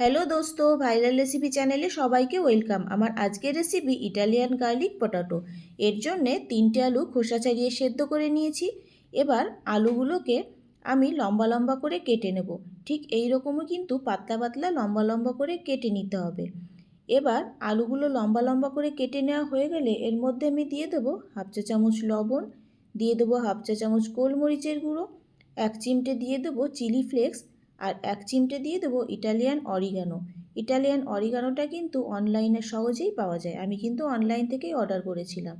Hello দোস্ত viral recipe চ্যানেলে সবাইকে ওয়েলকাম আমার আজকের রেসিপি ইটালিয়ান গার্লিক পটাটো এর জন্যে তিনটে আলু খোসা ছাড়িয়ে সেদ্ধ করে নিয়েছি। এবার আলুগুলোকে আমি লম্বা লম্বা করে কেটে নেব। ঠিক এই রকমই কিন্তু পাতলা পাতলা লম্বা লম্বা করে কেটে নিতে হবে। এবার আলুগুলো লম্বা লম্বা করে কেটে নেওয়া হয়ে গেলে এর মধ্যে আমি দিয়ে দেবো হাফ চা চামচ লবণ, দিয়ে দেবো হাফ চা চামচ গোলমরিচের গুঁড়ো, এক চিমটে দিয়ে দেবো চিলি ফ্লেক্স আর এক চিমটে দিয়ে দেবো ইটালিয়ান অরিগানো। ইটালিয়ান অরিগানোটা কিন্তু অনলাইনে সহজেই পাওয়া যায়। আমি কিন্তু অনলাইন থেকেই অর্ডার করেছিলাম।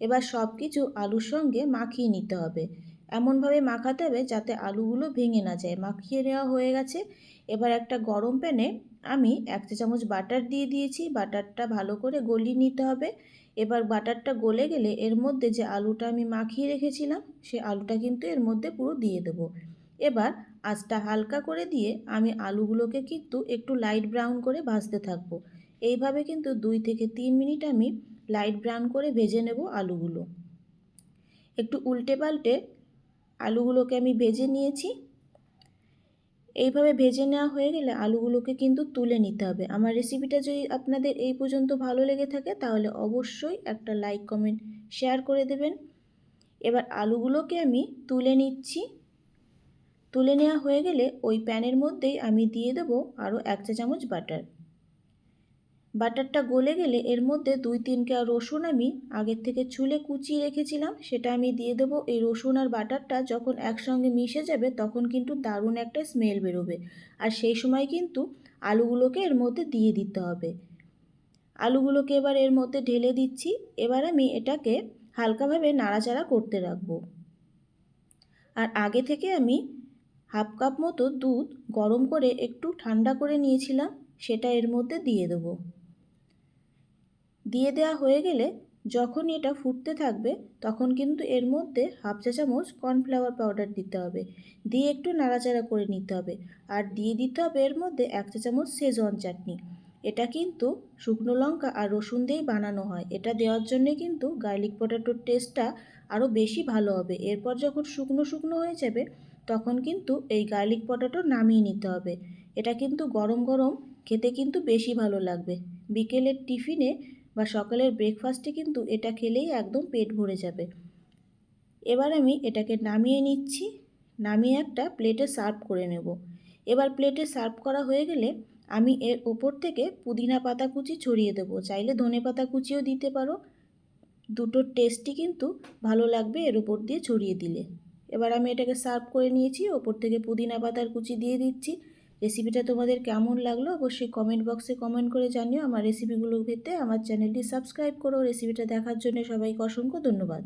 এবার সব কিছু আলুর সঙ্গে মাখিয়ে নিতে হবে। এমনভাবে মাখাতে হবে যাতে আলুগুলো ভেঙে না যায়। মাখিয়ে নেওয়া হয়ে গেছে। এবার একটা গরম প্যানে আমি এক চা চামচ বাটার দিয়ে দিয়েছি। বাটারটা ভালো করে গলিয়ে নিতে হবে। এবার বাটারটা গলে গেলে এর মধ্যে যে আলুটা আমি মাখিয়ে রেখেছিলাম, সে আলুটা কিন্তু এর মধ্যে পুরো দিয়ে দেবো। এবার আঁচটা হালকা করে দিয়ে আমি আলুগুলোকে কিন্তু একটু লাইট ব্রাউন করে ভাজতে থাকব। এইভাবে কিন্তু দুই থেকে তিন মিনিট আমি লাইট ব্রাউন করে ভেজে নেব আলুগুলো। একটু উল্টে পাল্টে আলুগুলোকে আমি ভেজে নিয়েছি। এইভাবে ভেজে নেওয়া হয়ে গেলে আলুগুলোকে কিন্তু তুলে নিতে হবে। আমার রেসিপিটা যদি আপনাদের এই পর্যন্ত ভালো লেগে থাকে তাহলে অবশ্যই একটা লাইক কমেন্ট শেয়ার করে দেবেন। এবার আলুগুলোকে আমি তুলে নিচ্ছি। তুলে নেওয়া হয়ে গেলে ওই প্যানের মধ্যেই আমি দিয়ে দেবো আরও এক চা চামচ বাটার। বাটারটা গলে গেলে এর মধ্যে দুই তিন কা রসুন আমি আগের থেকে চুলে কুচিয়ে রেখেছিলাম, সেটা আমি দিয়ে দেবো। এই রসুন আর বাটারটা যখন একসঙ্গে মিশে যাবে, তখন কিন্তু দারুণ একটা স্মেল বেরোবে। আর সেই সময় কিন্তু আলুগুলোকে এর মধ্যে দিয়ে দিতে হবে। আলুগুলোকে এবার এর মধ্যে ঢেলে দিচ্ছি। এবার আমি এটাকে হালকাভাবে নাড়াচাড়া করতে রাখব। আর আগে থেকে আমি হাফ কাপ মতো দুধ গরম করে একটু ঠান্ডা করে নিয়েছিলাম, সেটা এর মধ্যে দিয়ে দেবো। দিয়ে দেওয়া হয়ে গেলে যখন এটা ফুটতে থাকবে, তখন কিন্তু এর মধ্যে হাফ চা চামচ কর্নফ্লাওয়ার পাউডার দিতে হবে। দিয়ে একটু নাড়াচাড়া করে নিতে হবে। আর দিয়ে দিতে হবে এর মধ্যে এক চা চামচ সেজন চাটনি। এটা কিন্তু শুকনো লঙ্কা আর রসুন দিয়েই বানানো হয়। এটা দেওয়ার জন্যে কিন্তু গার্লিক পটাটোর টেস্টটা আরও বেশি ভালো হবে। এরপর যখন শুকনো শুকনো হয়ে যাবে তখন কিন্তু এই গার্লিক পটাটো নামিয়ে নিতে হবে। এটা কিন্তু গরম গরম খেতে কিন্তু বেশি ভালো লাগবে। বিকেলের টিফিনে বা সকালের ব্রেকফাস্টে কিন্তু এটা খেলেই একদম পেট ভরে যাবে। এবার আমি এটাকে নামিয়ে নিচ্ছি। নামিয়ে একটা প্লেটে সার্ভ করে নেব। এবার প্লেটে সার্ভ করা হয়ে গেলে আমি এর ওপর থেকে পুদিনা পাতা কুচি ছড়িয়ে দেবো। চাইলে ধনে পাতা কুচিও দিতে পারো। দুটোর টেস্টই কিন্তু ভালো লাগবে এর ওপর দিয়ে ছড়িয়ে দিলে। এবার আমি এটাকে সার্ভ করে নিয়েছি, ওপর থেকে পুদিনা পাতার কুচি দিয়ে দিচ্ছি। রেসিপিটা তোমাদের কেমন লাগল অবশ্যই কমেন্ট বক্সে কমেন্ট করে জানিও। আমার রেসিপিগুলো পেতে আমার চ্যানেলটি সাবস্ক্রাইব করো। রেসিপিটা দেখার জন্য সবাইকে অসংখ্য ধন্যবাদ।